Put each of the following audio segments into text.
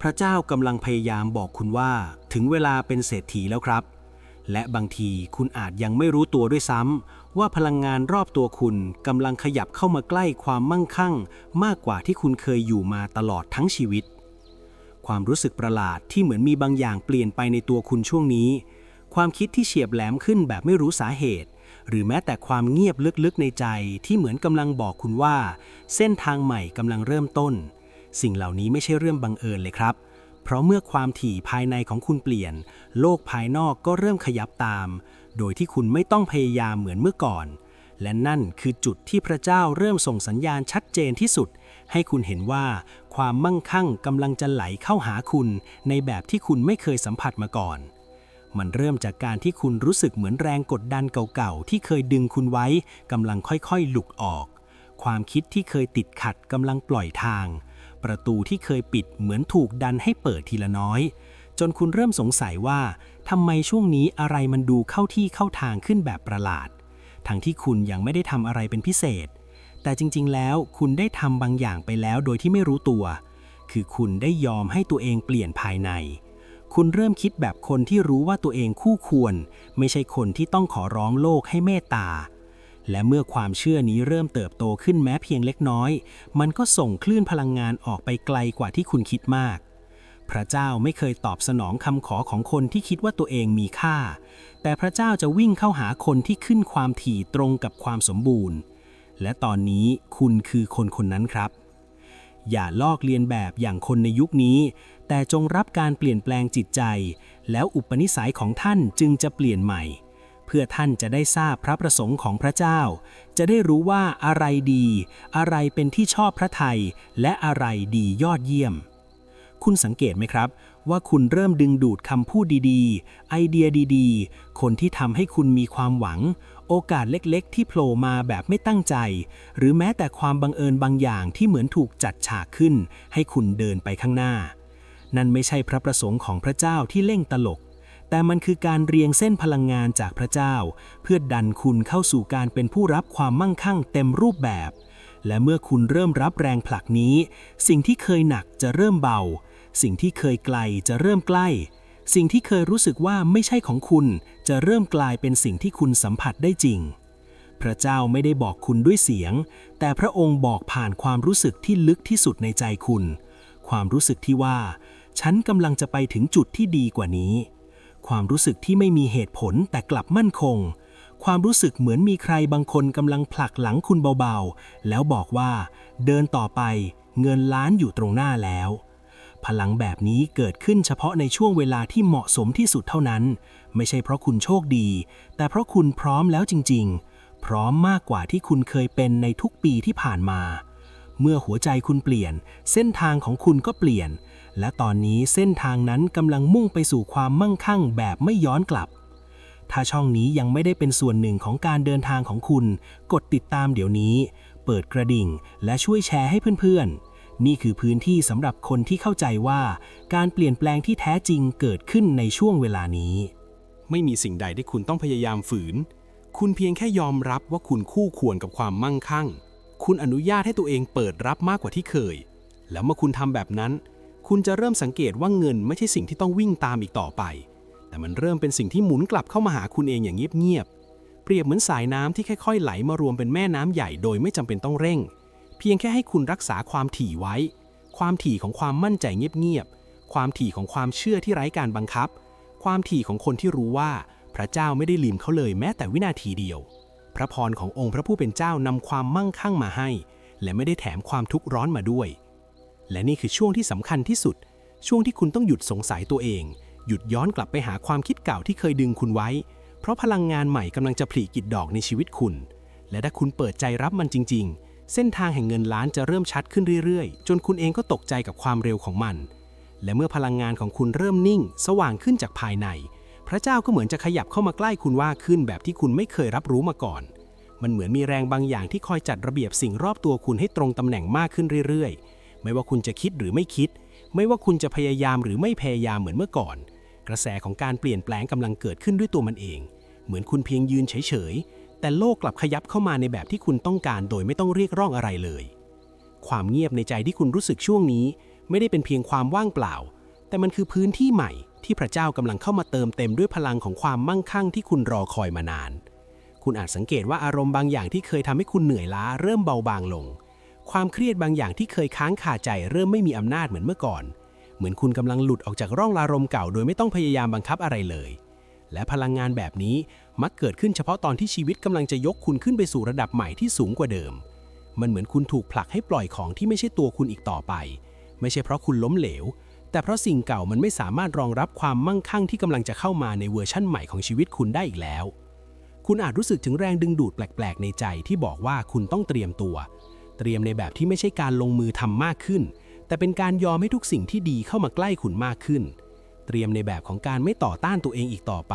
พระเจ้ากำลังพยายามบอกคุณว่าถึงเวลาเป็นเศรษฐีแล้วครับ และบางทีคุณอาจยังไม่รู้ตัวด้วยซ้ำว่าพลังงานรอบตัวคุณกำลังขยับเข้ามาใกล้ความมั่งคั่ง มากกว่าที่คุณเคยอยู่มาตลอดทั้งชีวิต ความรู้สึกประหลาดที่เหมือนมีบางอย่างเปลี่ยนไปในตัวคุณช่วงนี้ ความคิดที่เฉียบแหลมขึ้นแบบไม่รู้สาเหตุ หรือแม้แต่ความเงียบลึกๆในใจที่เหมือนกำลังบอกคุณว่า เส้นทางใหม่กำลังเริ่มต้น สิ่งเหล่านี้ไม่ใช่เรื่องบังเอิญเลยครับ เพราะเมื่อความถี่ภายในของคุณเปลี่ยน โลกภายนอกก็เริ่มขยับตาม โดยที่คุณไม่ต้องพยายามเหมือนเมื่อก่อน และนั่นคือจุดที่พระเจ้าเริ่มส่งสัญญาณชัดเจนที่สุด ให้คุณเห็นว่าความมั่งคั่งกำลังจะไหลเข้าหาคุณ ในแบบที่คุณไม่เคยสัมผัสมาก่อนมันเริ่มจากการที่คุณรู้สึกเหมือนแรงกดดันเก่าๆ ที่เคยดึงคุณไว้กำลังค่อยๆ หลุดออก ความคิดที่เคยติดขัดกำลังปล่อยทาง ประตูที่เคยปิดเหมือนถูกดันให้เปิดทีละน้อย จนคุณเริ่มสงสัยว่าทำไมช่วงนี้อะไรมันดูเข้าที่เข้าทางขึ้นแบบประหลาด ทั้งที่คุณยังไม่ได้ทำอะไรเป็นพิเศษ แต่จริง ๆ แล้วคุณได้ทำบางอย่างไปแล้วโดยที่ไม่รู้ตัว คือคุณได้ยอมให้ตัวเองเปลี่ยนภายใน คุณเริ่มคิดแบบคนที่รู้ว่าตัวเองคู่ควร ไม่ใช่คนที่ต้องขอร้องโลกให้เมตตา และเมื่อความเชื่อนี้เริ่มเติบโตขึ้นแม้เพียงเล็กน้อย มันก็ส่งคลื่นพลังงานออกไปไกลกว่าที่คุณคิดมาก พระเจ้าไม่เคยตอบสนองคำขอของคนที่คิดว่าตัวเองมีค่า แต่พระเจ้าจะวิ่งเข้าหาคนที่ขึ้นความถี่ตรงกับความสมบูรณ์ และตอนนี้คุณคือคนคนนั้นครับ อย่าลอกเลียนแบบอย่างคนในยุคนี้ แต่จงรับการเปลี่ยนแปลงจิตใจ แล้วอุปนิสัยของท่านจึงจะเปลี่ยนใหม่ เพื่อท่านจะได้ทราบพระประสงค์ของพระเจ้า จะได้รู้ว่าอะไรดี อะไรเป็นที่ชอบพระทัยและอะไรดียอดเยี่ยม คุณสังเกตไหมครับ ว่าคุณเริ่มดึงดูดคำพูดดีๆ ไอเดียดีๆ คนที่ทำให้คุณมีความหวัง โอกาสเล็กๆ ที่โผล่มาแบบไม่ตั้งใจ หรือแม้แต่ความบังเอิญบางอย่างที่เหมือนถูกจัดฉากขึ้น ให้คุณเดินไปข้างหน้า นั่นไม่ใช่พระประสงค์ของพระเจ้าที่เล่งตลก แต่มันคือการเรียงเส้นพลังงานจากพระเจ้า เพื่อดันคุณเข้าสู่การเป็นผู้รับความมั่งคั่งเต็มรูปแบบ และเมื่อคุณเริ่มรับแรงผลักนี้ สิ่งที่เคยหนักจะเริ่มเบา สิ่งที่เคยไกลจะเริ่มใกล้ สิ่งที่เคยรู้สึกว่าไม่ใช่ของคุณ จะเริ่มกลายเป็นสิ่งที่คุณสัมผัสได้จริง พระเจ้าไม่ได้บอกคุณด้วยเสียง แต่พระองค์บอกผ่านความรู้สึกที่ลึกที่สุดในใจคุณ ความรู้สึกที่ว่า ฉันกำลังจะไปถึงจุดที่ดีกว่านี้ ความรู้สึกที่ไม่มีเหตุผลแต่กลับมั่นคง ความรู้สึกเหมือนมีใครบางคนกำลังผลักหลังคุณเบาๆ แล้วบอกว่า เดินต่อไปเงินล้านอยู่ตรงหน้าแล้ว พลังแบบนี้เกิดขึ้นเฉพาะในช่วงเวลาที่เหมาะสมที่สุดเท่านั้น ไม่ใช่เพราะคุณโชคดี แต่เพราะคุณพร้อมแล้วจริง ๆ พร้อมมากกว่าที่คุณเคยเป็นในทุกปีที่ผ่านมา เมื่อหัวใจคุณเปลี่ยน เส้นทางของคุณก็เปลี่ยน และตอนนี้เส้นทางนั้นกำลังมุ่งไปสู่ความมั่งคั่งแบบไม่ย้อนกลับ ถ้าช่องนี้ยังไม่ได้เป็นส่วนหนึ่งของการเดินทางของคุณ กดติดตามเดี๋ยวนี้ เปิดกระดิ่ง และช่วยแชร์ให้เพื่อนๆ นี่คือพื้นที่สำหรับคนที่เข้าใจว่า การเปลี่ยนแปลงที่แท้จริงเกิดขึ้นในช่วงเวลานี้ ไม่มีสิ่งใดที่คุณต้องพยายามฝืน คุณเพียงแค่ยอมรับว่าคุณคู่ควรกับความมั่งคั่ง คุณอนุญาตให้ตัวเองเปิดรับมากกว่าที่เคย แล้วเมื่อคุณทำแบบนั้น คุณจะเริ่มสังเกตว่าเงินไม่ใช่สิ่งที่ต้องวิ่งตามอีกต่อไป แต่มันเริ่มเป็นสิ่งที่หมุนกลับเข้ามาหาคุณเองอย่างเงียบๆ เปรียบเหมือนสายน้ำที่ค่อยๆ ไหลมารวมเป็นแม่น้ำใหญ่โดยไม่จำเป็นต้องเร่ง เพียงแค่ให้คุณรักษาความถี่ไว้ ความถี่ของความมั่นใจเงียบๆ ความถี่ของความเชื่อที่ไร้การบังคับ ความถี่ของคนที่รู้ว่า พระเจ้าไม่ได้ลืมเขาเลยแม้แต่วินาทีเดียว พระพรขององค์พระผู้เป็นเจ้านำความมั่งคั่งมาให้ และไม่ได้แถมความทุกข์ร้อนมาด้วย และนี่คือช่วงที่สำคัญที่สุด ช่วงที่คุณต้องหยุดสงสัยตัวเอง หยุดย้อนกลับไปหาความคิดเก่าที่เคยดึงคุณไว้ เพราะพลังงานใหม่กำลังจะผลิกิดดอกในชีวิตคุณ และถ้าคุณเปิดใจรับมันจริง ๆ เส้นทางแห่งเงินล้านจะเริ่มชัดขึ้นเรื่อยๆ จนคุณเองก็ตกใจกับความเร็วของมัน และเมื่อพลังงานของคุณเริ่มนิ่ง สว่างขึ้นจากภายใน พระเจ้าก็เหมือนจะขยับเข้ามาใกล้คุณว่าขึ้นแบบที่คุณไม่เคยรับรู้มาก่อนมันเหมือนมีแรงบางอย่างที่คอยจัดระเบียบสิ่งรอบตัวคุณให้ตรงตำแหน่งมากขึ้นเรื่อยๆ ไม่ว่าคุณจะคิดหรือไม่คิด ไม่ว่าคุณจะพยายามหรือไม่พยายามเหมือนเมื่อก่อน กระแสของการเปลี่ยนแปลงกำลังเกิดขึ้นด้วยตัวมันเอง เหมือนคุณเพียงยืนเฉยๆ แต่โลกกลับขยับเข้ามาในแบบที่คุณต้องการ โดยไม่ต้องเรียกร้องอะไรเลย ความเงียบในใจที่คุณรู้สึกช่วงนี้ ไม่ได้เป็นเพียงความว่างเปล่า แต่มันคือพื้นที่ใหม่ ที่พระเจ้ากำลังเข้ามาเติมเต็มด้วยพลังของความมั่งคั่งที่คุณรอคอยมานาน คุณอาจสังเกตว่าอารมณ์บางอย่างที่เคยทำให้คุณเหนื่อยล้าเริ่มเบาบางลง ความเครียดบางอย่างที่เคยค้างคาใจเริ่มไม่มีอำนาจเหมือนเมื่อก่อน เหมือนคุณกำลังหลุดออกจากร่องอารมณ์เก่าโดยไม่ต้องพยายามบังคับอะไรเลย และพลังงานแบบนี้มักเกิดขึ้นเฉพาะตอนที่ชีวิตกำลังจะยกคุณขึ้นไปสู่ระดับใหม่ที่สูงกว่าเดิม มันเหมือนคุณถูกผลักให้ปล่อยของที่ไม่ใช่ตัวคุณอีกต่อไป ไม่ใช่เพราะคุณล้มเหลว แต่เพราะสิ่งเก่ามันไม่สามารถรองรับความมั่งคั่งที่กำลังจะเข้ามาในเวอร์ชั่นใหม่ของชีวิตคุณได้อีกแล้ว คุณอาจรู้สึกถึงแรงดึงดูดแปลก ๆ ในใจที่บอกว่าคุณต้องเตรียมตัวเเตรียมในแบบที่ไม่ใช่การลงมือทำมากขึ้น แต่เป็นการยอมให้ทุกสิ่งที่ดีเข้ามาใกล้คุณมากขึ้น เตรียมในแบบของการไม่ต่อต้านตัวเองอีกต่อไป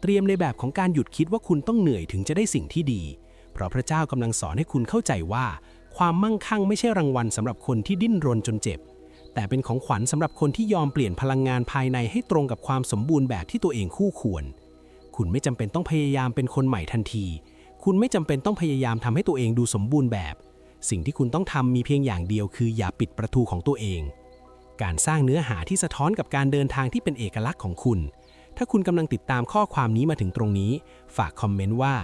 เตรียมในแบบของการหยุดคิดว่าคุณต้องเหนื่อยถึงจะได้สิ่งที่ดี เพราะพระเจ้ากำลังสอนให้คุณเข้าใจว่า ความมั่งคั่งไม่ใช่รางวัลสำหรับคนที่ดิ้นรนจนเจ็บ แต่เป็นของขวัญสำหรับคนที่ยอมเปลี่ยนพลังงานภายในให้ตรงกับความสมบูรณ์แบบที่ตัวเองคู่ควร คุณไม่จำเป็นต้องพยายามเป็นคนใหม่ทันที คุณไม่จำเป็นต้องพยายามทำให้ตัวเองดูสมบูรณ์แบบ สิ่งที่คุณต้องทำมีเพียงอย่างเดียวคืออย่าปิดประตูของตัวเอง การสร้างเนื้อหาที่สะท้อนกับการเดินทางที่เป็นเอกลักษณ์ของคุณ ถ้าคุณกำลังติดตามข้อความนี้มาถึงตรงนี้ ฝากคอมเมนต์ว่า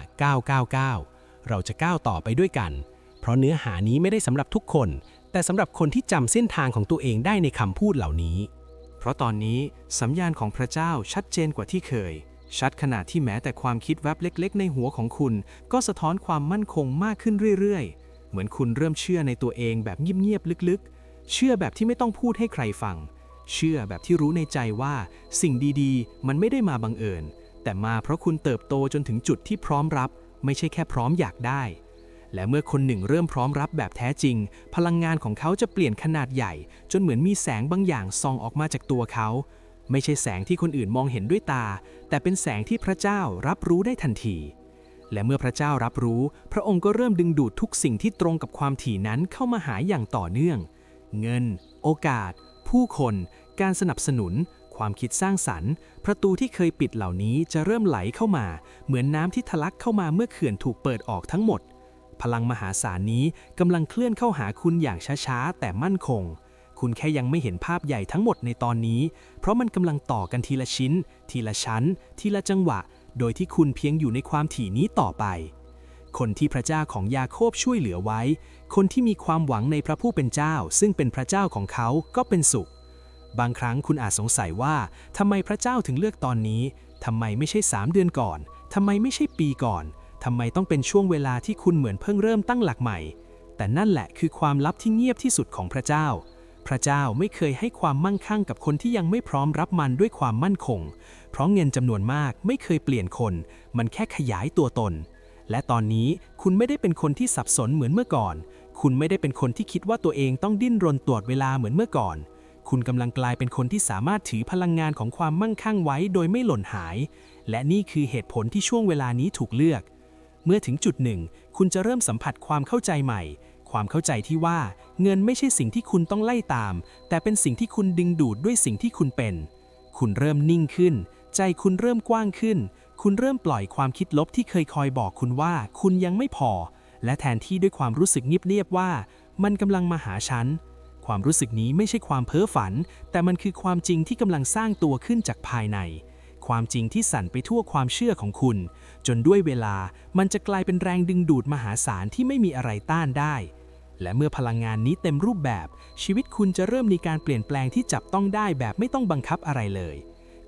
999 เราจะก้าวต่อไปด้วยกัน เพราะเนื้อหานี้ไม่ได้สำหรับทุกคน แต่สำหรับคนที่จำเส้นทางของตัวเองได้ในคำพูดเหล่านี้ เพราะตอนนี้สัญญาณของพระเจ้าชัดเจนกว่าที่เคยชัดขนาดที่แม้แต่ความคิดแวบเล็ก ๆ ในหัวของคุณ ก็สะท้อนความมั่นคงมากขึ้นเรื่อย ๆ เหมือนคุณเริ่มเชื่อในตัวเองแบบเงียบๆลึกๆ เชื่อแบบที่ไม่ต้องพูดให้ใครฟัง เชื่อแบบที่รู้ในใจว่า สิ่งดีๆ มันไม่ได้มาบังเอิญ แต่มาเพราะคุณเติบโตจนถึงจุดที่พร้อมรับ ไม่ใช่แค่พร้อมอยากได้ และเมื่อคนหนึ่งเริ่มพร้อมรับแบบแท้จริง พลังงานของเขาจะเปลี่ยนขนาดใหญ่ จนเหมือนมีแสงบางอย่างส่องออกมาจากตัวเขา ไม่ใช่แสงที่คนอื่นมองเห็นด้วยตา แต่เป็นแสงที่พระเจ้ารับรู้ได้ทันที และเมื่อพระเจ้ารับรู้ พระองค์ก็เริ่มดึงดูดทุกสิ่งที่ตรงกับความถี่นั้นเข้ามาหาอย่างต่อเนื่อง เงิน โอกาส ผู้คน การสนับสนุน ความคิดสร้างสรรค์ ประตูที่เคยปิดเหล่านี้จะเริ่มไหลเข้ามา เหมือนน้ำที่ทะลักเข้ามาเมื่อเขื่อนถูกเปิดออกทั้งหมด พลังมหาศาลนี้กำลังเคลื่อนเข้าหาคุณอย่างช้าๆ แต่มั่นคง คุณแค่ยังไม่เห็นภาพใหญ่ทั้งหมดในตอนนี้ เพราะมันกำลังต่อกันทีละชิ้น ทีละชั้น ทีละจังหวะ โดยที่คุณเพียงอยู่ในความถี่นี้ต่อไป คนที่พระเจ้าของยาโคบช่วยเหลือไว้ คนที่มีความหวังในพระผู้เป็นเจ้า ซึ่งเป็นพระเจ้าของเขาก็เป็นสุข บางครั้งคุณอาจสงสัยว่าทำไมพระเจ้าถึงเลือกตอนนี้ทำไมไม่ใช่3เดือนก่อนทำไมไม่ใช่ปีก่อนทำไมต้องเป็นช่วงเวลาที่คุณเหมือนเพิ่งเริ่มตั้งหลักใหม่ แต่นั่นแหละคือความลับที่เงียบที่สุดของพระเจ้าพระเจ้าไม่เคยให้ความมั่งคั่งกับคนที่ยังไม่พร้อมรับมันด้วยความมั่นคง เพราะเงินจำนวนมากไม่เคยเปลี่ยนคน มันแค่ขยายตัวตน และตอนนี้คุณไม่ได้เป็นคนที่สับสนเหมือนเมื่อก่อน คุณไม่ได้เป็นคนที่คิดว่าตัวเองต้องดิ้นรนตรวจเวลาเหมือนเมื่อก่อน คุณกำลังกลายเป็นคนที่สามารถถือพลังงานของความมั่งคั่งไว้โดยไม่หล่นหาย และนี่คือเหตุผลที่ช่วงเวลานี้ถูกเลือก เมื่อถึงจุดหนึ่ง คุณจะเริ่มสัมผัสความเข้าใจใหม่ความเข้าใจที่ว่าเงินไม่ใช่สิ่งที่คุณต้องไล่ตาม แต่เป็นสิ่งที่คุณดึงดูดด้วยสิ่งที่คุณเป็น คุณเริ่มนิ่งขึ้น ใจคุณเริ่มกว้างขึ้น คุณเริ่มปล่อยความคิดลบที่เคยคอยบอกคุณว่า คุณยังไม่พอ และแทนที่ด้วยความรู้สึกเงียบๆว่า มันกำลังมาหาฉัน ความรู้สึกนี้ไม่ใช่ความเพ้อฝัน แต่มันคือความจริงที่กำลังสร้างตัวขึ้นจากภายใน ความจริงที่สั่นไปทั่วความเชื่อของคุณ จนด้วยเวลามันจะกลายเป็นแรงดึงดูดมหาศาลที่ไม่มีอะไรต้านได้และเมื่อพลังงานนี้เต็มรูปแบบ ชีวิตคุณจะเริ่มมีการเปลี่ยนแปลงที่จับต้องได้แบบไม่ต้องบังคับอะไรเลย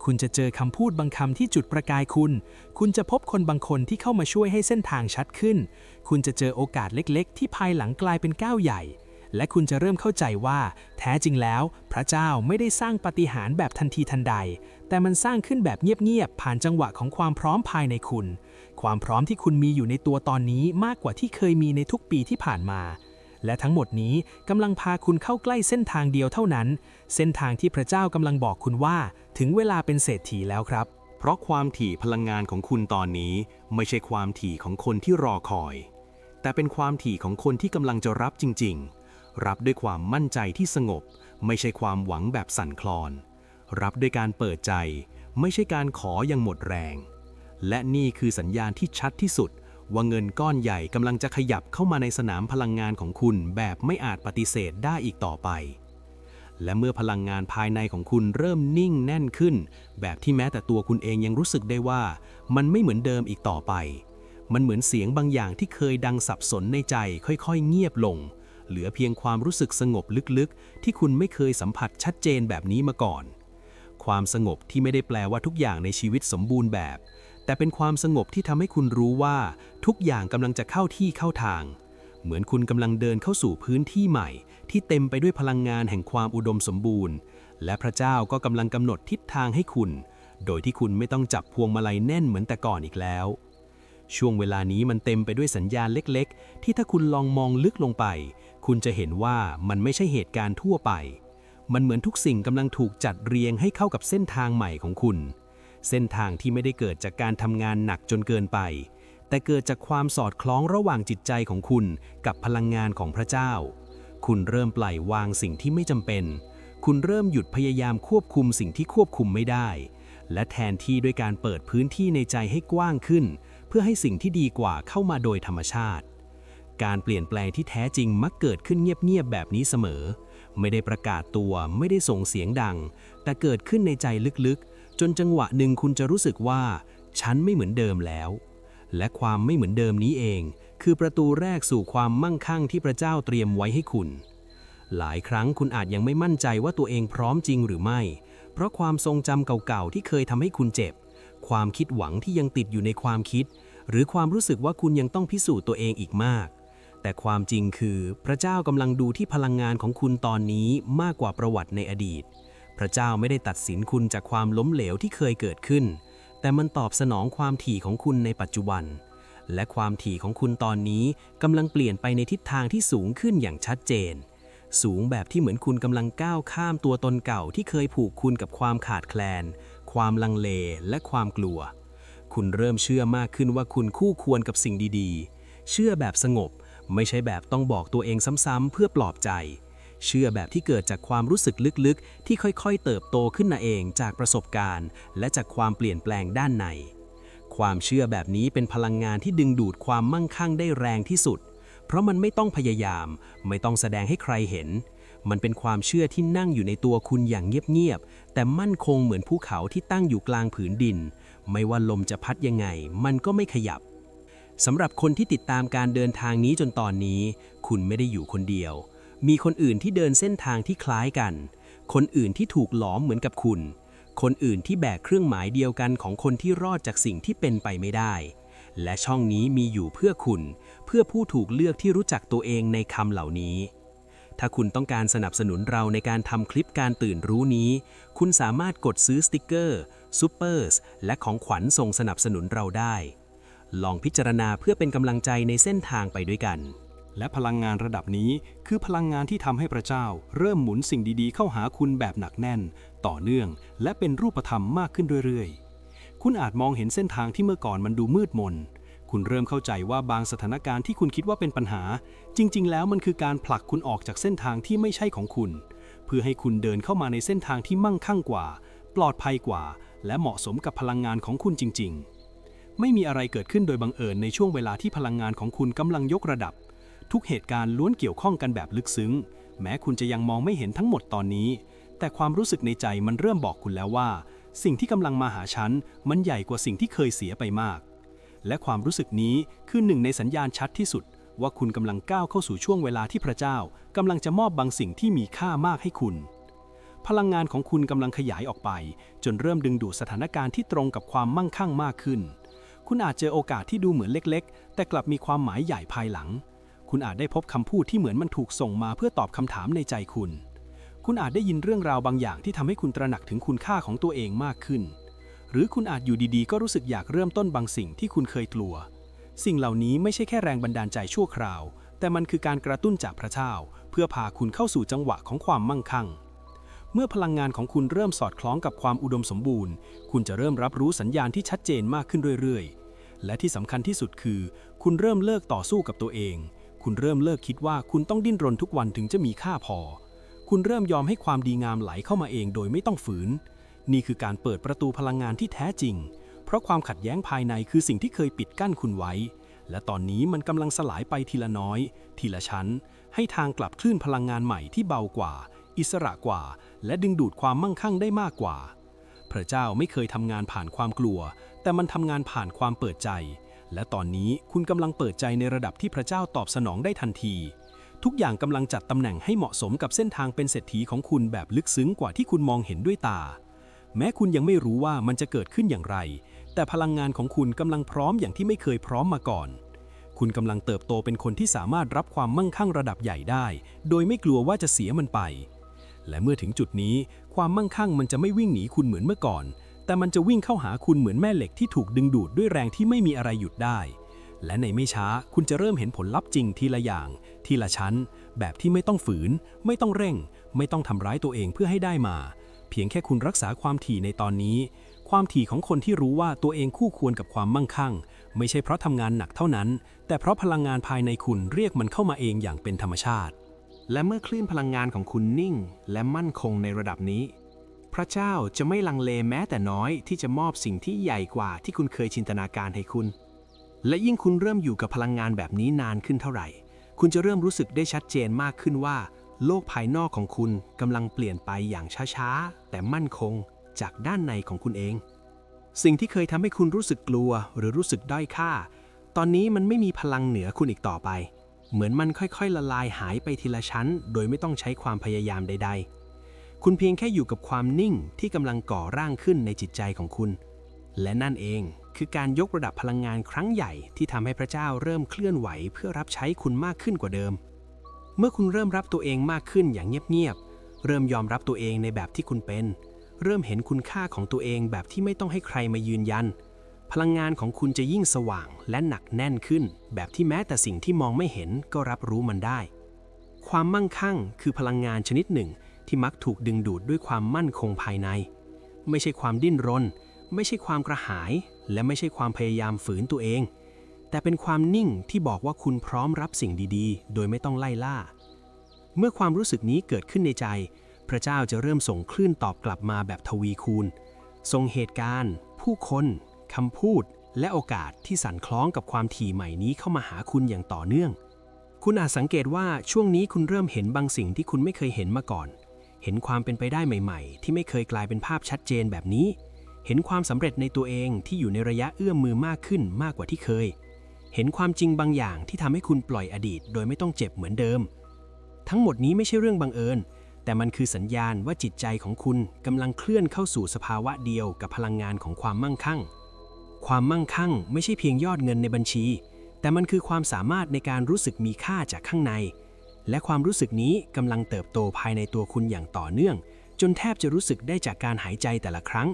คุณจะเจอคำพูดบางคำที่จุดประกายคุณ คุณจะพบคนบางคนที่เข้ามาช่วยให้เส้นทางชัดขึ้น คุณจะเจอโอกาสเล็กๆ ที่ภายหลังกลายเป็นก้าวใหญ่ และคุณจะเริ่มเข้าใจว่า แท้จริงแล้ว พระเจ้าไม่ได้สร้างปาฏิหาริย์แบบทันทีทันใด แต่มันสร้างขึ้นแบบเงียบๆ ผ่านจังหวะของความพร้อมภายในคุณ ความพร้อมที่คุณมีอยู่ในตัวตอนนี้มากกว่าที่เคยมีในทุกปีที่ผ่านมา และทั้งหมดนี้กำลังพาคุณเข้าใกล้เส้นทางเดียวเท่านั้น เส้นทางที่พระเจ้ากำลังบอกคุณว่า ถึงเวลาเป็นเศรษฐีแล้วครับ เพราะความถี่พลังงานของคุณตอนนี้ ไม่ใช่ความถี่ของคนที่รอคอย แต่เป็นความถี่ของคนที่กำลังจะรับจริง ๆ รับด้วยความมั่นใจที่สงบ ไม่ใช่ความหวังแบบสั่นคลอน รับด้วยการเปิดใจ ไม่ใช่การขออย่างหมดแรง และนี่คือสัญญาณที่ชัดที่สุด ว่าเงินก้อนใหญ่กำลังจะขยับเข้ามาในสนามพลังงานของคุณแบบไม่อาจปฏิเสธได้อีกต่อไป และเมื่อพลังงานภายในของคุณเริ่มนิ่งแน่นขึ้น แบบที่แม้แต่ตัวคุณเองยังรู้สึกได้ว่า มันไม่เหมือนเดิมอีกต่อไป มันเหมือนเสียงบางอย่างที่เคยดังสับสนในใจค่อยๆ เงียบลง เหลือเพียงความรู้สึกสงบลึกๆ ที่คุณไม่เคยสัมผัสชัดเจนแบบนี้มาก่อน ความสงบที่ไม่ได้แปลว่าทุกอย่างในชีวิตสมบูรณ์แบบ แต่เป็นความสงบที่ทำให้คุณรู้ว่า ทุกอย่างกำลังจะเข้าที่เข้าทาง เหมือนคุณกำลังเดินเข้าสู่พื้นที่ใหม่ ที่เต็มไปด้วยพลังงานแห่งความอุดมสมบูรณ์ และพระเจ้าก็กำลังกำหนดทิศทางให้คุณ โดยที่คุณไม่ต้องจับพวงมาลัยแน่นเหมือนแต่ก่อนอีกแล้ว ช่วงเวลานี้มันเต็มไปด้วยสัญญาณเล็ก ๆ ที่ถ้าคุณลองมองลึกลงไป คุณจะเห็นว่ามันไม่ใช่เหตุการณ์ทั่วไป มันเหมือนทุกสิ่งกำลังถูกจัดเรียงให้เข้ากับเส้นทางใหม่ของคุณ เส้นทางที่ไม่ได้เกิดจากการทำงานหนักจนเกินไป แต่เกิดจากความสอดคล้องระหว่างจิตใจของคุณกับพลังงานของพระเจ้า คุณเริ่มปล่อยวางสิ่งที่ไม่จำเป็น คุณเริ่มหยุดพยายามควบคุมสิ่งที่ควบคุมไม่ได้ และแทนที่ด้วยการเปิดพื้นที่ในใจให้กว้างขึ้น เพื่อให้สิ่งที่ดีกว่าเข้ามาโดยธรรมชาติ การเปลี่ยนแปลงที่แท้จริงมักเกิดขึ้นเงียบๆแบบนี้เสมอ ไม่ได้ประกาศตัว ไม่ได้ส่งเสียงดัง แต่เกิดขึ้นในใจลึกๆ จนจังหวะหนึ่งคุณจะรู้สึกว่า ฉันไม่เหมือนเดิมแล้ว และความไม่เหมือนเดิมนี้เอง คือประตูแรกสู่ความมั่งคั่งที่พระเจ้าเตรียมไว้ให้คุณ หลายครั้งคุณอาจยังไม่มั่นใจว่าตัวเองพร้อมจริงหรือไม่ เพราะความทรงจำเก่าๆที่เคยทำให้คุณเจ็บ ความคิดหวังที่ยังติดอยู่ในความคิด หรือความรู้สึกว่าคุณยังต้องพิสูจน์ตัวเองอีกมากแต่ความจริงคือพระเจ้ากำลังดูที่พลังงานของคุณตอนนี้มากกว่าประวัติในอดีต พระเจ้าไม่ได้ตัดสินคุณจากความล้มเหลวที่เคยเกิดขึ้น แต่มันตอบสนองความถี่ของคุณในปัจจุบัน และความถี่ของคุณตอนนี้กำลังเปลี่ยนไปในทิศทางที่สูงขึ้นอย่างชัดเจน สูงแบบที่เหมือนคุณกำลังก้าวข้ามตัวตนเก่าที่เคยผูกคุณกับความขาดแคลน ความลังเลและความกลัว คุณเริ่มเชื่อมากขึ้นว่าคุณคู่ควรกับสิ่งดีๆ เชื่อแบบสงบ ไม่ใช่แบบต้องบอกตัวเองซ้ำๆเพื่อปลอบใจ เชื่อแบบที่เกิดจากความรู้สึกลึกๆ ที่ค่อยๆ เติบโตขึ้นมาเองจากประสบการณ์ และจากความเปลี่ยนแปลงด้านใน ความเชื่อแบบนี้เป็นพลังงานที่ดึงดูดความมั่งคั่งได้แรงที่สุด เพราะมันไม่ต้องพยายาม ไม่ต้องแสดงให้ใครเห็น มันเป็นความเชื่อที่นั่งอยู่ในตัวคุณอย่างเงียบๆ แต่มั่นคงเหมือนภูเขาที่ตั้งอยู่กลางผืนดิน ไม่ว่าลมจะพัดยังไง มันก็ไม่ขยับสำหรับคนที่ติดตามการเดินทางนี้จนตอนนี้ คุณไม่ได้อยู่คนเดียว มีคนอื่นที่เดินเส้นทางที่คล้ายกัน คนอื่นที่ถูกหลอมเหมือนกับคุณ คนอื่นที่แบกเครื่องหมายเดียวกันของคนที่รอดจากสิ่งที่เป็นไปไม่ได้ และช่องนี้มีอยู่เพื่อคุณ เพื่อผู้ถูกเลือกที่รู้จักตัวเองในคำเหล่านี้ ถ้าคุณต้องการสนับสนุนเราในการทำคลิปการตื่นรู้นี้ คุณสามารถกดซื้อสติกเกอร์ซูเปอร์สและของขวัญส่งสนับสนุนเราได้ ลองพิจารณาเพื่อเป็นกำลังใจในเส้นทางไปด้วยกัน และพลังงานระดับนี้คือพลังงานที่ทำให้พระเจ้า เริ่มหมุนสิ่งดีๆ เข้าหาคุณแบบหนักแน่น ต่อเนื่อง และเป็นรูปธรรมมากขึ้นเรื่อยๆ คุณอาจมองเห็นเส้นทางที่เมื่อก่อนมันดูมืดมน คุณเริ่มเข้าใจว่าบางสถานการณ์ที่คุณคิดว่าเป็นปัญหา จริง ๆ แล้วมันคือการผลักคุณออกจากเส้นทางที่ไม่ใช่ของคุณ เพื่อให้คุณเดินเข้ามาในเส้นทางที่มั่งคั่งกว่า ปลอดภัยกว่า และเหมาะสมกับพลังงานของคุณจริง ๆ ไม่มีอะไรเกิดขึ้นโดยบังเอิญในช่วงเวลาที่พลังงานของคุณกำลังยกระดับ ทุกเหตุการณ์ล้วนเกี่ยวข้องกันแบบลึกซึ้ง แม้คุณจะยังมองไม่เห็นทั้งหมดตอนนี้ แต่ความรู้สึกในใจมันเริ่มบอกคุณแล้วว่า สิ่งที่กำลังมาหาฉัน มันใหญ่กว่าสิ่งที่เคยเสียไปมาก และความรู้สึกนี้คือหนึ่งในสัญญาณชัดที่สุด ว่าคุณกำลังก้าวเข้าสู่ช่วงเวลาที่พระเจ้ากำลังจะมอบบางสิ่งที่มีค่ามากให้คุณพลังงานของคุณกำลังขยายออกไป จนเริ่มดึงดูดสถานการณ์ที่ตรงกับความมั่งคั่งมากขึ้น คุณอาจเจอโอกาสที่ดูเหมือนเล็ก ๆ แต่กลับมีความหมายใหญ่ภายหลัง คุณอาจได้พบคำพูดที่เหมือนมันถูกส่งมาเพื่อตอบคำถามในใจคุณ คุณอาจได้ยินเรื่องราวบางอย่างที่ทำให้คุณตระหนักถึงคุณค่าของตัวเองมากขึ้น หรือคุณอาจอยู่ดีๆ ก็รู้สึกอยากเริ่มต้นบางสิ่งที่คุณเคยกลัว สิ่งเหล่านี้ไม่ใช่แค่แรงบันดาลใจชั่วคราว แต่มันคือการกระตุ้นจากพระเจ้า เพื่อพาคุณเข้าสู่จังหวะของความมั่งคั่ง เมื่อพลังงานของคุณเริ่มสอดคล้องกับความอุดมสมบูรณ์ คุณจะเริ่มรับรู้สัญญาณที่ชัดเจนมากขึ้นเรื่อยๆ และที่สำคัญที่สุดคือ คุณเริ่มเลิกต่อสู้กับตัวเอง คุณเริ่มเลิกคิดว่าคุณต้องดิ้นรนทุกวันถึงจะมีค่าพอ คุณเริ่มยอมให้ความดีงามไหลเข้ามาเองโดยไม่ต้องฝืน นี่คือการเปิดประตูพลังงานที่แท้จริง เพราะความขัดแย้งภายในคือสิ่งที่เคยปิดกั้นคุณไว้ และตอนนี้มันกำลังสลายไปทีละน้อย ทีละชั้น ให้ทางกลับคลื่นพลังงานใหม่ที่เบากว่า อิสระกว่า และดึงดูดความมั่งคั่งได้มากกว่า พระเจ้าไม่เคยทำงานผ่านความกลัว แต่มันทำงานผ่านความเปิดใจ และตอนนี้คุณกำลังเปิดใจในระดับที่พระเจ้าตอบสนองได้ทันที ทุกอย่างกำลังจัดตำแหน่งให้เหมาะสมกับเส้นทางเป็นเศรษฐีของคุณแบบลึกซึ้งกว่าที่คุณมองเห็นด้วยตา แม้คุณยังไม่รู้ว่ามันจะเกิดขึ้นอย่างไร แต่พลังงานของคุณกำลังพร้อมอย่างที่ไม่เคยพร้อมมาก่อน คุณกำลังเติบโตเป็นคนที่สามารถรับความมั่งคั่งระดับใหญ่ได้ โดยไม่กลัวว่าจะเสียมันไป และเมื่อถึงจุดนี้ ความมั่งคั่งมันจะไม่วิ่งหนีคุณเหมือนเมื่อก่อน แต่มันจะวิ่งเข้าหาคุณเหมือนแม่เหล็กที่ถูกดึงดูดด้วยแรงที่ไม่มีอะไรหยุดได้ และในไม่ช้าคุณจะเริ่มเห็นผลลัพธ์จริงทีละอย่าง ทีละชั้น แบบที่ไม่ต้องฝืน ไม่ต้องเร่ง ไม่ต้องทำร้ายตัวเองเพื่อให้ได้มา เพียงแค่คุณรักษาความถี่ในตอนนี้ ความถี่ของคนที่รู้ว่าตัวเองคู่ควรกับความมั่งคั่ง ไม่ใช่เพราะทำงานหนักเท่านั้น แต่เพราะพลังงานภายในคุณเรียกมันเข้ามาเองอย่างเป็นธรรมชาติ และเมื่อคลื่นพลังงานของคุณนิ่ง และมั่นคงในระดับนี้ พระเจ้าจะไม่ลังเลแม้แต่น้อยที่จะมอบสิ่งที่ใหญ่กว่าที่คุณเคยจินตนาการให้คุณ และยิ่งคุณเริ่มอยู่กับพลังงานแบบนี้นานขึ้นเท่าไหร่ คุณจะเริ่มรู้สึกได้ชัดเจนมากขึ้นว่า โลกภายนอกของคุณกำลังเปลี่ยนไปอย่างช้าๆ แต่มั่นคงจากด้านในของคุณเอง สิ่งที่เคยทำให้คุณรู้สึกกลัวหรือรู้สึกด้อยค่า ตอนนี้มันไม่มีพลังเหนือคุณอีกต่อไป เหมือนมันค่อยๆ ละลายหายไปทีละชั้น โดยไม่ต้องใช้ความพยายามใด ๆ คุณเพียงแค่อยู่กับความนิ่งที่กำลังก่อร่างขึ้นในจิตใจของคุณ และนั่นเองคือการยกระดับพลังงานครั้งใหญ่ที่ทำให้พระเจ้าเริ่มเคลื่อนไหวเพื่อรับใช้คุณมากขึ้นกว่าเดิม เมื่อคุณเริ่มรับตัวเองมากขึ้นอย่างเงียบๆ เริ่มยอมรับตัวเองในแบบที่คุณเป็น เริ่มเห็นคุณค่าของตัวเองแบบที่ไม่ต้องให้ใครมายืนยัน พลังงานของคุณจะยิ่งสว่างและหนักแน่นขึ้น แบบที่แม้แต่สิ่งที่มองไม่เห็นก็รับรู้มันได้ ความมั่งคั่งคือพลังงานชนิดหนึ่ง ที่มักถูกดึงดูดด้วยความมั่นคงภายใน ไม่ใช่ความดิ้นรน ไม่ใช่ความกระหาย และไม่ใช่ความพยายามฝืนตัวเอง แต่เป็นความนิ่งที่บอกว่าคุณพร้อมรับสิ่งดีๆ โดยไม่ต้องไล่ล่า เมื่อความรู้สึกนี้เกิดขึ้นในใจ พระเจ้าจะเริ่มส่งคลื่นตอบกลับมาแบบทวีคูณส่งเหตุการณ์ ผู้คนคำพูด และโอกาสที่สั่นคล้องกับความถี่ใหม่นี้เข้ามาหาคุณอย่างต่อเนื่องคุณอาจสังเกตว่าช่วงนี้คุณเริ่มเห็นบางสิ่งที่คุณไม่เคยเห็นมาก่อน เห็นความเป็นไปได้ใหม่ๆ ที่ไม่เคยกลายเป็นภาพชัดเจนแบบนี้ เห็นความสำเร็จในตัวเองที่อยู่ในระยะเอื้อมมือมากขึ้นมากกว่าที่เคย เห็นความจริงบางอย่างที่ทำให้คุณปล่อยอดีต โดยไม่ต้องเจ็บเหมือนเดิม ทั้งหมดนี้ไม่ใช่เรื่องบังเอิญ แต่มันคือสัญญาณว่าจิตใจของคุณกำลังเคลื่อนเข้าสู่สภาวะเดียวกับพลังงานของความมั่งคั่ง ความมั่งคั่งไม่ใช่เพียงยอดเงินในบัญชี แต่มันคือความสามารถในการรู้สึกมีค่าจากข้างใน และความรู้สึกนี้กำลังเติบโตภายในตัวคุณอย่างต่อเนื่อง จนแทบจะรู้สึกได้จากการหายใจแต่ละครั้ง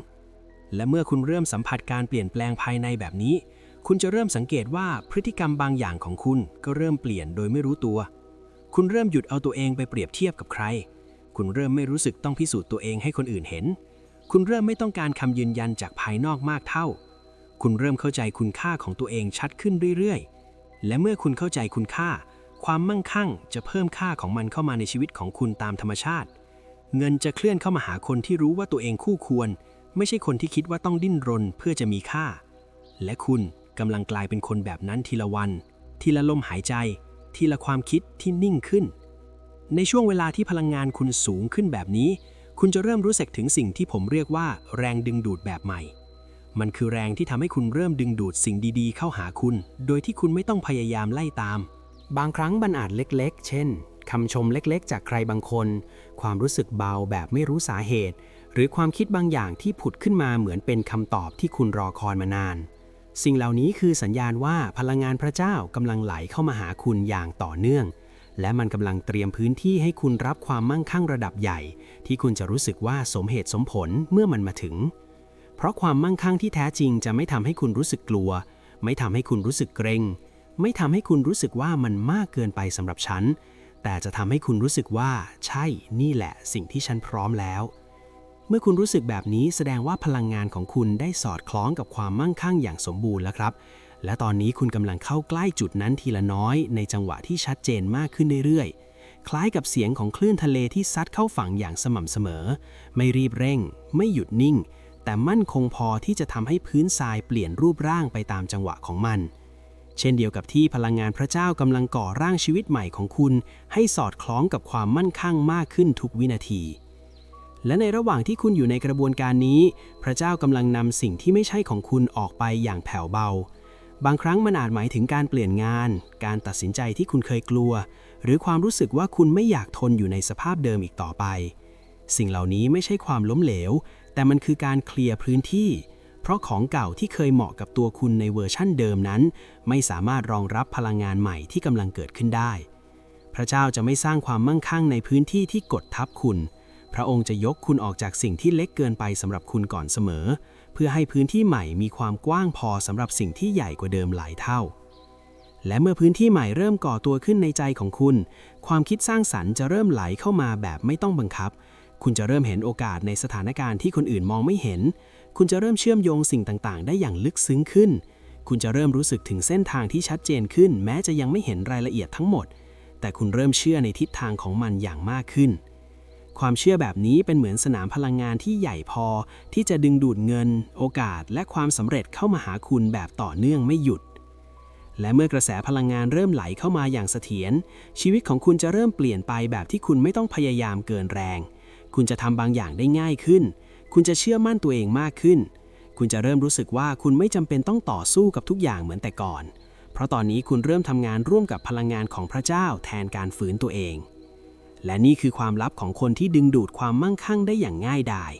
และเมื่อคุณเริ่มสัมผัสการเปลี่ยนแปลงภายในแบบนี้ คุณจะเริ่มสังเกตว่าพฤติกรรมบางอย่างของคุณก็เริ่มเปลี่ยนโดยไม่รู้ตัว คุณเริ่มหยุดเอาตัวเองไปเปรียบเทียบกับใคร คุณเริ่มไม่รู้สึกต้องพิสูจน์ตัวเองให้คนอื่นเห็น คุณเริ่มไม่ต้องการคำยืนยันจากภายนอกมากเท่า คุณเริ่มเข้าใจคุณค่าของตัวเองชัดขึ้นเรื่อยๆ และเมื่อคุณเข้าใจคุณค่า ความมั่งคั่งจะเพิ่มค่าของมันเข้ามาในชีวิตของคุณตามธรรมชาติ เงินจะเคลื่อนเข้ามาหาคนที่รู้ว่าตัวเองคู่ควร ไม่ใช่คนที่คิดว่าต้องดิ้นรนเพื่อจะมีค่า และคุณกำลังกลายเป็นคนแบบนั้นทีละวัน ทีละลมหายใจ ทีละความคิดที่นิ่งขึ้น ในช่วงเวลาที่พลังงานคุณสูงขึ้นแบบนี้ คุณจะเริ่มรู้สึกถึงสิ่งที่ผมเรียกว่า แรงดึงดูดแบบใหม่ มันคือแรงที่ทำให้คุณเริ่มดึงดูดสิ่งดีๆ เข้าหาคุณ โดยที่คุณไม่ต้องพยายามไล่ตาม บางครั้งมันอาจเล็กๆ เช่นคำชมเล็กๆ จากใครบางคน ความรู้สึกเบาแบบไม่รู้สาเหตุ หรือความคิดบางอย่างที่ผุดขึ้นมาเหมือนเป็นคำตอบที่คุณรอคอยมานาน สิ่งเหล่านี้คือสัญญาณว่าพลังงานพระเจ้ากำลังไหลเข้ามาหาคุณอย่างต่อเนื่อง และมันกำลังเตรียมพื้นที่ให้คุณรับความมั่งคั่งระดับใหญ่ ที่คุณจะรู้สึกว่าสมเหตุสมผลเมื่อมันมาถึง เพราะความมั่งคั่งที่แท้จริงจะไม่ทำให้คุณรู้สึกกลัว ไม่ทำให้คุณรู้สึกเกรง ไม่ทำให้คุณรู้สึกว่ามันมากเกินไปสำหรับฉัน แต่จะทำให้คุณรู้สึกว่า ใช่นี่แหละสิ่งที่ฉันพร้อมแล้ว เมื่อคุณรู้สึกแบบนี้แสดงว่าพลังงานของคุณได้สอดคล้องกับความมั่งคั่งอย่างสมบูรณ์แล้วครับ และตอนนี้คุณกำลังเข้าใกล้จุดนั้นทีละน้อย ในจังหวะที่ชัดเจนมากขึ้นเรื่อยๆคล้ายกับเสียงของคลื่นทะเลที่ซัดเข้าฝั่งอย่างสม่ำเสมอ ไม่รีบเร่ง ไม่หยุดนิ่ง แต่มั่นคงพอที่จะทำให้พื้นทรายเปลี่ยนรูปร่างไปตามจังหวะของมัน เช่นเดียวกับที่พลังงานพระเจ้ากำลังก่อร่างชีวิตใหม่ของคุณ ให้สอดคล้องกับความมั่นคงมากขึ้นทุกวินาที และในระหว่างที่คุณอยู่ในกระบวนการนี้ พระเจ้ากำลังนำสิ่งที่ไม่ใช่ของคุณออกไปอย่างแผ่วเบา บางครั้งมันอาจหมายถึงการเปลี่ยนงาน การตัดสินใจที่คุณเคยกลัว หรือความรู้สึกว่าคุณไม่อยากทนอยู่ในสภาพเดิมอีกต่อไป สิ่งเหล่านี้ไม่ใช่ความล้มเหลว แต่มันคือการเคลียร์พื้นที่ เพราะของเก่าที่เคยเหมาะกับตัวคุณในเวอร์ชั่นเดิมนั้น ไม่สามารถรองรับพลังงานใหม่ที่กำลังเกิดขึ้นได้ พระเจ้าจะไม่สร้างความมั่งคั่งในพื้นที่ที่กดทับคุณ พระองค์จะยกคุณออกจากสิ่งที่เล็กเกินไปสำหรับคุณก่อนเสมอ เพื่อให้พื้นที่ใหม่มีความกว้างพอสำหรับสิ่งที่ใหญ่กว่าเดิมหลายเท่าและเมื่อพื้นที่ใหม่เริ่มก่อตัวขึ้นในใจของคุณ ความคิดสร้างสรรค์จะเริ่มไหลเข้ามาแบบไม่ต้องบังคับ คุณจะเริ่มเห็นโอกาสในสถานการณ์ที่คนอื่นมองไม่เห็น คุณจะเริ่มเชื่อมโยงสิ่งต่างๆ ได้อย่างลึกซึ้งขึ้น คุณจะเริ่มรู้สึกถึงเส้นทางที่ชัดเจนขึ้น แม้จะยังไม่เห็นรายละเอียดทั้งหมด แต่คุณเริ่มเชื่อในทิศทางของมันอย่างมากขึ้น ความเชื่อแบบนี้เป็นเหมือนสนามพลังงานที่ใหญ่พอ ที่จะดึงดูดเงิน โอกาส และความสำเร็จเข้ามาหาคุณแบบต่อเนื่องไม่หยุดและเมื่อกระแสพลังงานเริ่มไหลเข้ามาอย่างเสถียรชีวิตของคุณจะเริ่มเปลี่ยนไปแบบที่คุณไม่ต้องพยายามเกินแรง คุณจะทำบางอย่างได้ง่ายขึ้น คุณจะเชื่อมั่นตัวเองมากขึ้น คุณจะเริ่มรู้สึกว่าคุณไม่จำเป็นต้องต่อสู้กับทุกอย่างเหมือนแต่ก่อน เพราะตอนนี้คุณเริ่มทำงานร่วมกับพลังงานของพระเจ้าแทนการฝืนตัวเอง และนี่คือความลับของคนที่ดึงดูดความมั่งคั่งได้อย่างง่ายดาย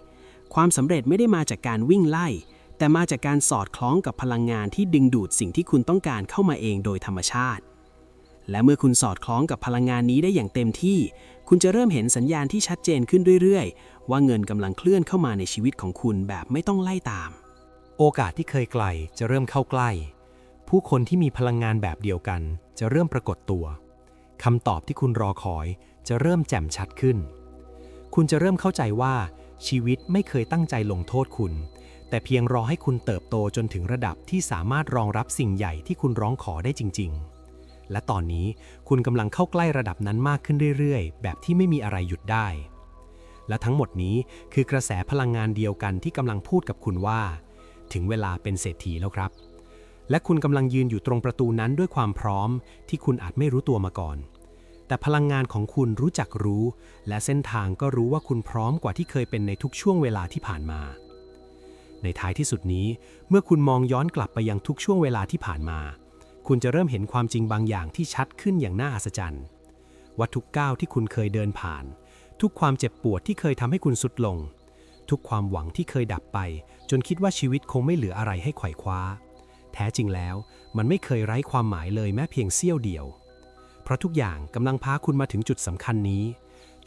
ความสำเร็จไม่ได้มาจากการวิ่งไล่ แต่มาจากการสอดคล้องกับพลังงานที่ดึงดูดสิ่งที่คุณต้องการเข้ามาเองโดยธรรมชาติและเมื่อคุณสอดคล้องกับพลังงานนี้ได้อย่างเต็มที่ คุณจะเริ่มเห็นสัญญาณที่ชัดเจนขึ้นเรื่อยๆ ว่าเงินกำลังเคลื่อนเข้ามาในชีวิตของคุณแบบไม่ต้องไล่ตาม โอกาสที่เคยไกลจะเริ่มเข้าใกล้ ผู้คนที่มีพลังงานแบบเดียวกัน จะเริ่มปรากฏตัวคำตอบที่คุณรอคอยจะเริ่มแจ่มชัดขึ้น คุณจะเริ่มเข้าใจว่าชีวิตไม่เคยตั้งใจลงโทษคุณ แต่เพียงรอให้คุณเติบโตจนถึงระดับที่สามารถรองรับสิ่งใหญ่ที่คุณร้องขอได้จริง ๆ และตอนนี้คุณกำลังเข้าใกล้ระดับนั้นมากขึ้นเรื่อยๆ แบบที่ไม่มีอะไรหยุดได้ และทั้งหมดนี้คือกระแสพลังงานเดียวกันที่กำลังพูดกับคุณว่า ถึงเวลาเป็นเศรษฐีแล้วครับ และคุณกำลังยืนอยู่ตรงประตูนั้นด้วยความพร้อม ที่คุณอาจไม่รู้ตัวมาก่อน แต่พลังงานของคุณรู้จักรู้ และเส้นทางก็รู้ว่าคุณพร้อมกว่าที่เคยเป็นในทุกช่วงเวลาที่ผ่านมา ในท้ายที่สุดนี้ เมื่อคุณมองย้อนกลับไปยังทุกช่วงเวลาที่ผ่านมา คุณจะเริ่มเห็นความจริงบางอย่างที่ชัดขึ้นอย่างน่าอัศจรรย์ ว่าทุกก้าวที่คุณเคยเดินผ่าน ทุกความเจ็บปวดที่เคยทำให้คุณสุดลง ทุกความหวังที่เคยดับไป จนคิดว่าชีวิตคงไม่เหลืออะไรให้ไขว่คว้า แท้จริงแล้ว มันไม่เคยไร้ความหมายเลยแม้เพียงเสี้ยวเดียว เพราะทุกอย่างกำลังพาคุณมาถึงจุดสำคัญนี้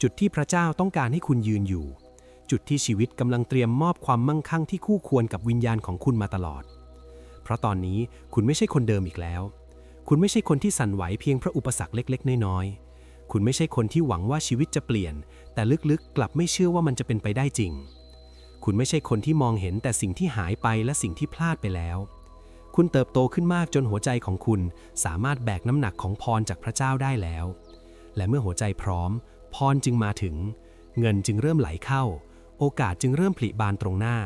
จุดที่พระเจ้าต้องการให้คุณยืนอยู่ จุดที่ชีวิตกำลังเตรียมมอบความมั่งคั่งที่คู่ควรกับวิญญาณของคุณมาตลอด เพราะตอนนี้คุณไม่ใช่คนเดิมอีกแล้ว คุณไม่ใช่คนที่สั่นไหวเพียงเพราะอุปสรรคเล็ก ๆ น้อยๆ คุณไม่ใช่คนที่หวังว่าชีวิตจะเปลี่ยน แต่ลึกๆ กลับไม่เชื่อว่ามันจะเป็นไปได้จริง คุณไม่ใช่คนที่มองเห็นแต่สิ่งที่หายไปและสิ่งที่พลาดไปแล้ว คุณเติบโตขึ้นมากจนหัวใจของคุณสามารถแบกน้ำหนักของพรจากพระเจ้าได้แล้ว และเมื่อหัวใจพร้อม พรจึงมาถึง เงินจึงเริ่มไหลเข้า โอกาสจึงเริ่มผลิบานตรงหน้า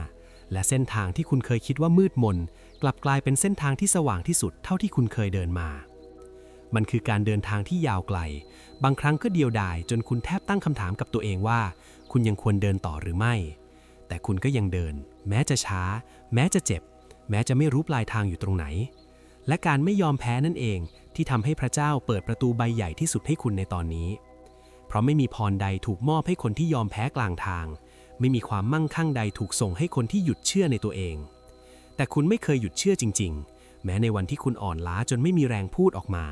และเส้นทางที่คุณเคยคิดว่ามืดมน กลับกลายเป็นเส้นทางที่สว่างที่สุดเท่าที่คุณเคยเดินมา มันคือการเดินทางที่ยาวไกล บางครั้งก็เดียวดายจนคุณแทบตั้งคำถามกับตัวเองว่า คุณยังควรเดินต่อหรือไม่ แต่คุณก็ยังเดิน แม้จะช้า แม้จะเจ็บ แม้จะไม่รู้ปลายทางอยู่ตรงไหน และการไม่ยอมแพ้นั่นเองที่ทำให้พระเจ้าเปิดประตูใบใหญ่ที่สุดให้คุณในตอนนี้ เพราะไม่มีพรใดถูกมอบให้คนที่ยอมแพ้กลางทาง ไม่มีความมั่งคั่งใดถูกส่งให้คนที่หยุดเชื่อในตัวเอง แต่คุณไม่เคยหยุดเชื่อจริง ๆ แม้ในวันที่คุณอ่อนล้าจนไม่มีแรงพูดออกมา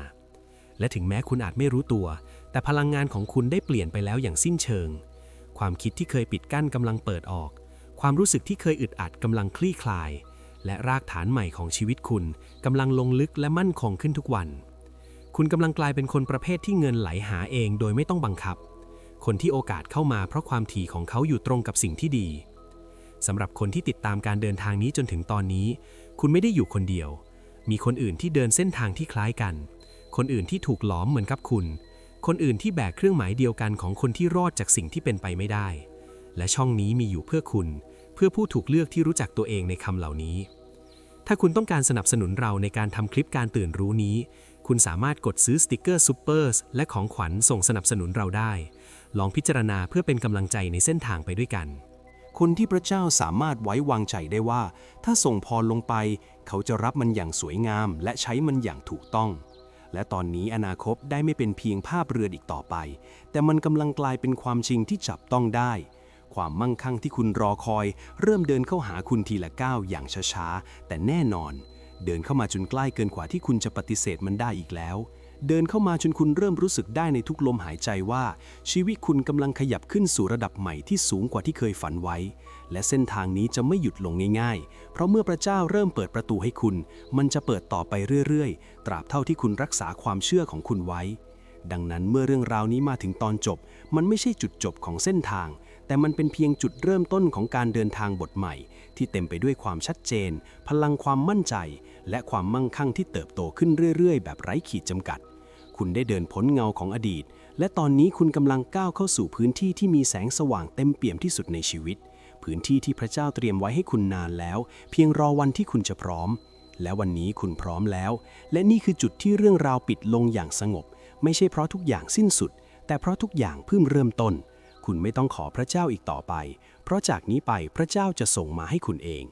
และถึงแม้คุณอาจไม่รู้ตัว แต่พลังงานของคุณได้เปลี่ยนไปแล้วอย่างสิ้นเชิง ความคิดที่เคยปิดกั้นกำลังเปิดออก ความรู้สึกที่เคยอึดอัดกำลังคลี่คลาย และรากฐานใหม่ของชีวิตคุณกำลังลงลึกและมั่นคงขึ้นทุกวัน คุณกำลังกลายเป็นคนประเภทที่เงินไหลหาเองโดยไม่ต้องบังคับ คนที่โอกาสเข้ามาเพราะความถี่ของเขาอยู่ตรงกับสิ่งที่ดี สำหรับคนที่ติดตามการเดินทางนี้จนถึงตอนนี้ คุณไม่ได้อยู่คนเดียว มีคนอื่นที่เดินเส้นทางที่คล้ายกัน คนอื่นที่ถูกหลอมเหมือนกับคุณ คนอื่นที่แบกเครื่องหมายเดียวกันของคนที่รอดจากสิ่งที่เป็นไปไม่ได้ และช่องนี้มีอยู่เพื่อคุณ เพื่อผู้ถูกเลือกที่รู้จักตัวเองในคำเหล่านี้ ถ้าคุณต้องการสนับสนุนเราในการทำคลิปการตื่นรู้นี้ คุณสามารถกดซื้อสติกเกอร์ซูเปอร์สและของขวัญส่งสนับสนุนเราได้ ลองพิจารณาเพื่อเป็นกำลังใจในเส้นทางไปด้วยกัน คนที่พระเจ้าสามารถไว้วางใจได้ว่า ถ้าส่งพรลงไป เขาจะรับมันอย่างสวยงาม และใช้มันอย่างถูกต้อง และตอนนี้อนาคตได้ไม่เป็นเพียงภาพเรืออีกต่อไป แต่มันกำลังกลายเป็นความจริงที่จับต้องได้ ความมั่งคั่งที่คุณรอคอย เริ่มเดินเข้าหาคุณทีละก้าวอย่างช้าๆแต่แน่นอน เดินเข้ามาจนใกล้เกินกว่าที่คุณจะปฏิเสธมันได้อีกแล้ว เดินเข้ามาจนคุณเริ่มรู้สึกได้ในทุกลมหายใจว่า ชีวิตคุณกำลังขยับขึ้นสู่ระดับใหม่ที่สูงกว่าที่เคยฝันไว้ และเส้นทางนี้จะไม่หยุดลงง่ายๆ เพราะเมื่อพระเจ้าเริ่มเปิดประตูให้คุณ มันจะเปิดต่อไปเรื่อยๆ ตราบเท่าที่คุณรักษาความเชื่อของคุณไว้ ดังนั้นเมื่อเรื่องราวนี้มาถึงตอนจบ มันไม่ใช่จุดจบของเส้นทาง แต่มันเป็นเพียงจุดเริ่มต้นของการเดินทางบทใหม่ ที่เต็มไปด้วยความชัดเจน พลังความมั่นใจ และความมั่งคั่งที่เติบโตขึ้นเรื่อยๆ แบบไร้ขีดจำกัด คุณได้เดินพ้นเงาของอดีต และตอนนี้คุณกำลังก้าวเข้าสู่พื้นที่ที่มีแสงสว่างเต็มเปี่ยมที่สุดในชีวิต พื้นที่ที่พระเจ้าเตรียมไว้ให้คุณนานแล้ว เพียงรอวันที่คุณจะพร้อม และวันนี้คุณพร้อมแล้ว และนี่คือจุดที่เรื่องราวปิดลงอย่างสงบ ไม่ใช่เพราะทุกอย่างสิ้นสุด แต่เพราะทุกอย่างเพิ่งเริ่มต้น คุณไม่ต้องขอพระเจ้าอีกต่อไป เพราะจากนี้ไปพระเจ้าจะส่งมาให้คุณเอง